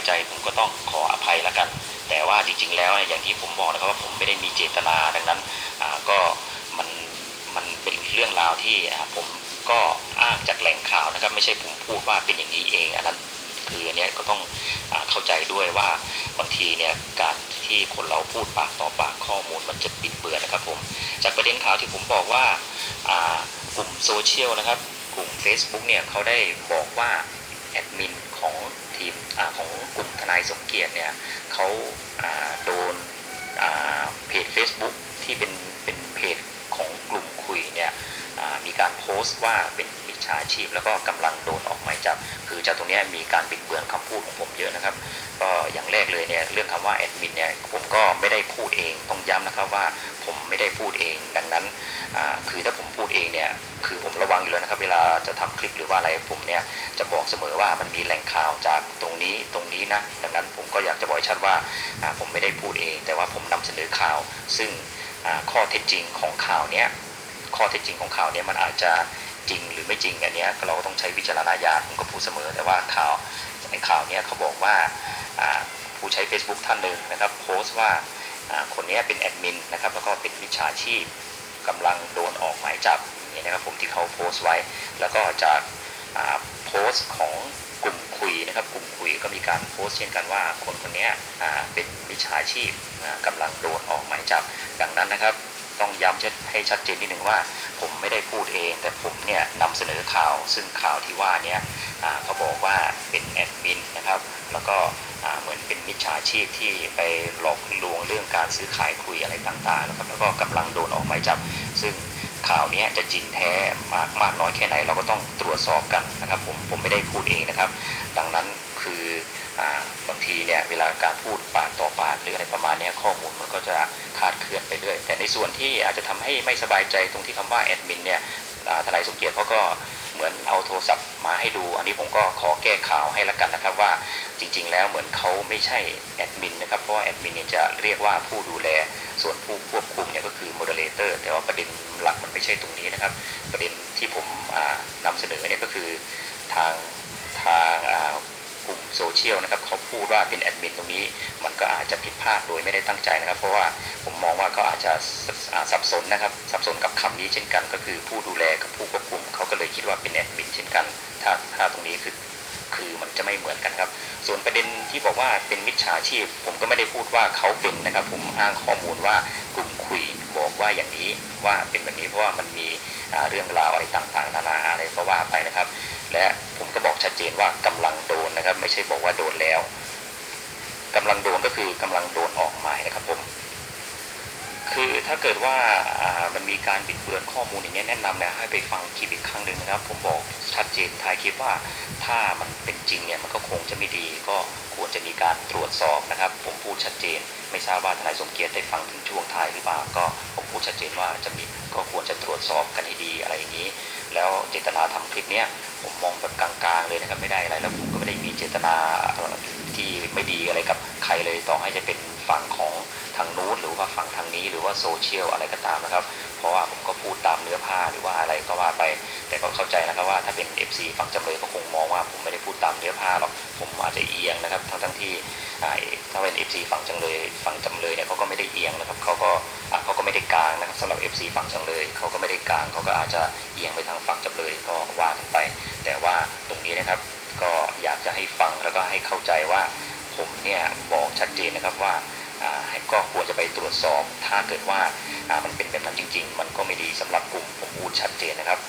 ายใจผมก็ต้องขออภัยแล้วกัน แต่ว่าจริง ๆ แล้วอย่างที่ผมบอกนะครับว่าผมไม่ได้มีเจตนาดังนั้นก็มันมันเป็นเรื่องราวที่ผมก็อ้างจากแหล่งข่าวนะครับไม่ใช่ผมพูดว่าเป็นอย่างนี้เองอันนั้นคืออันนี้ก็ต้องอเข้าใจด้วยว่าบางทีเนี่ยการที่คนเราพูดปากต่อปากข้อมูลมันจะปิดเบือนนะครับผมจากประเด็นข่าวที่ผมบอกว่าอ่ากลุ่มโซเชียลนะครับกลุ่ม Facebook เนี่ยเขาได้บอกว่าแอดมินของ ทีมอของกลุ่มทนายสมเกียรติเนี่ยเขาโดนเพจ Facebook ที่เป็นเป็นเพจของกลุ่มคุยเนี่ยมีการโพสต์ว่าเป็น มิจฉาชีพ แล้วก็กำลังโดนออกหมายจับ คือจากตรงนี้มีการบิดเบือนคำพูดของผมเยอะนะครับ ก็อย่างแรกเลยเนี่ยเรื่องคำว่าแอดมินเนี่ยผมก็ไม่ได้พูดเองต้องย้ำนะครับว่าผมไม่ได้พูดเองดังนั้นคือถ้าผมพูดเองเนี่ยคือผมระวังอยู่แล้วนะครับ เวลาจะทำคลิปหรือว่าอะไรผมเนี่ยจะบอกเสมอว่ามันมีแหล่งข่าวจากตรงนี้ตรงนี้นะดังนั้นผมก็อยากจะบอกให้ชัดว่าผมไม่ได้พูดเอง แต่ว่าผมนำเสนอข่าว ซึ่งข้อเท็จจริงของข่าวเนี้ยข้อเท็จจริงของข่าวเนี้ยมันอาจจะ จริงหรือไม่จริงอันเนี้ยเราก็ต้องใช้วิจารณญาณผมก็พูดเสมอ แต่ว่าข่าวในข่าวนี้เขาบอกว่าผู้ใช้ Facebook ท่านหนึ่งนะครับโพสต์ว่าคนนี้เป็นแอดมินนะครับแล้วก็เป็นมิจฉาชีพกำลังโดนออกหมายจับนี่นะครับผมที่เขาโพสต์ไว้ แล้วก็จากโพสต์ของกลุ่มคุยนะครับกลุ่มคุยก็มีการโพสต์เช่นกันว่าคนคนนี้เป็นมิจฉาชีพอ่ากำลังโดนออกหมายจับดังนั้นนะครับ ต้องย้ำให้ชัดเจนนิดหนึ่งว่า ผมไม่ได้พูดเอง แต่ผมเนี่ยนำเสนอข่าว ซึ่งข่าวที่ว่านี้เขาบอกว่าเป็นแอดมินนะครับ แล้วก็เหมือนเป็นมิจฉาชีพที่ไปหลอกลวงเรื่องการซื้อขายคุยอะไรต่างๆนะครับแล้วก็กำลังโดนออกหมายจับ ซึ่งข่าวนี้จะจริงแท้มากมากน้อยแค่ไหนเราก็ต้องตรวจสอบกันนะครับผมผมไม่ได้พูดเองนะครับ ดังนั้นคืออบางทีเนี่ยเวลาการพูดปากต่อปากหรืออะไรประมาณนี้ข้อมูลมันก็จะคาดเคลื่อนไปเรื่อย ส่วนที่อาจจะทำให้ไม่สบายใจตรงที่คำว่าแอดมินเนี่ยทนายสมเกียรติเขาก็เหมือนเอาโทรศัพท์มาให้ดู อันนี้ผมก็ขอแก้ข่าวให้ละกันนะครับว่าจริงๆ แล้วเหมือนเขาไม่ใช่แอดมินนะครับเพราะว่าแอดมินเนี่ยจะเรียกว่าผู้ดูแลส่วนผู้ควบคุมเนี่ยก็คือโมเดเลเตอร์แต่ว่าประเด็นหลักมันไม่ใช่ตรงนี้นะครับ ประเด็นที่ผมอ่านำเสนอเนี่ยก็คือทางทาง โซเชียลนะครับเขาพูดว่าเป็นแอดมินตรงนี้ มันก็อาจจะผิดพลาดโดยไม่ได้ตั้งใจนะครับ เพราะว่าผมมองว่าเขาอาจจะสับสนนะครับ สับสนกับคำนี้เช่นกัน ก็คือผู้ดูแลกับผู้ควบคุมเขาก็เลยคิดว่าเป็นแอดมินเช่นกัน ถ้าถ้าตรงนี้คือคือมันจะไม่เหมือนกันครับ ส่วนประเด็นที่บอกว่าเป็นมิจฉาชีพ ผมก็ไม่ได้พูดว่าเขาเป็นนะครับ ผมอ้างข้อมูลว่ากลุ่มคุย บอกว่าอย่างนี้ว่าเป็นแบบนี้เพราะว่ามันมีเรื่องราวอะไรต่างๆนานาอะไรก็ว่าไปนะครับ และผมก็บอกชัดเจนว่ากำลังโดนนะครับ ไม่ใช่บอกว่าโดนแล้วกำลังโดนก็คือกำลังโดนออกหมายนะครับผมคือถ้าเกิดว่ามันมีการบิดเบือนข้อมูลอย่างนี้แนะนำนะให้ไปฟังคลิปอีกครั้งหนึ่งนะครับ ผมบอกชัดเจนท้ายคลิปว่าถ้ามันเป็นจริงเนี่ยมันก็คงจะไม่ดีก็ควรจะ การตรวจสอบนะครับ ผมพูดชัดเจน ไม่ทราบว่าทนายสมเกียรติได้ฟังถึงช่วงท้ายหรือเปล่าก็ผมพูดชัดเจนว่าจะมีก็ควรจะตรวจสอบกันให้ดีอะไรอย่างนี้ แล้วเจตนาทำคลิปเนี้ยผมมองแบบกลางๆเลยนะครับไม่ได้อะไรแล้วผมก็ไม่ได้มีเจตนา ที่ไม่ดีอะไรกับใครเลยต่อให้จะเป็นฝั่งของทางนู้นหรือว่าฝั่งทางนี้หรือว่าโซเชียลอะไรก็ตามนะครับ เพราะว่าผมก็พูดตามเนื้อผ้าหรือว่าอะไรก็ว่าไป แต่ก็เข้าใจนะครับว่าถ้าเป็น FC ฝั่งจำเลยก็คงมองว่าผมไม่ได้พูดตามเนื้อผ้าหรอกผมอาจจะเอียงนะครับทั้งทั้งที่ถ้าเป็น FC ฝั่งจำเลยฝั่งจำเลยเนี่ยเขาก็ไม่ได้เอียงนะครับเขาก็เขาก็ไม่ได้กลางนะครับสำหรับ FC ฝั่งจำเลยเขาก็ไม่ได้กลางเขาก็อาจจะเอียงไปทางฝั่งจำเลยก็ว่ากันไป แต่ว่าตรงนี้นะครับ ก็อยากจะให้ฟังแล้วก็ให้เข้าใจว่าผมเนี่ยบอกชัดเจนนะครับว่าให้ก็ควรจะไปตรวจสอบ ถ้าเกิดว่ามันเป็นแบบนั้นจริง ๆ มันก็ไม่ดีสำหรับกลุ่มผมพูดชัดเจนนะครับ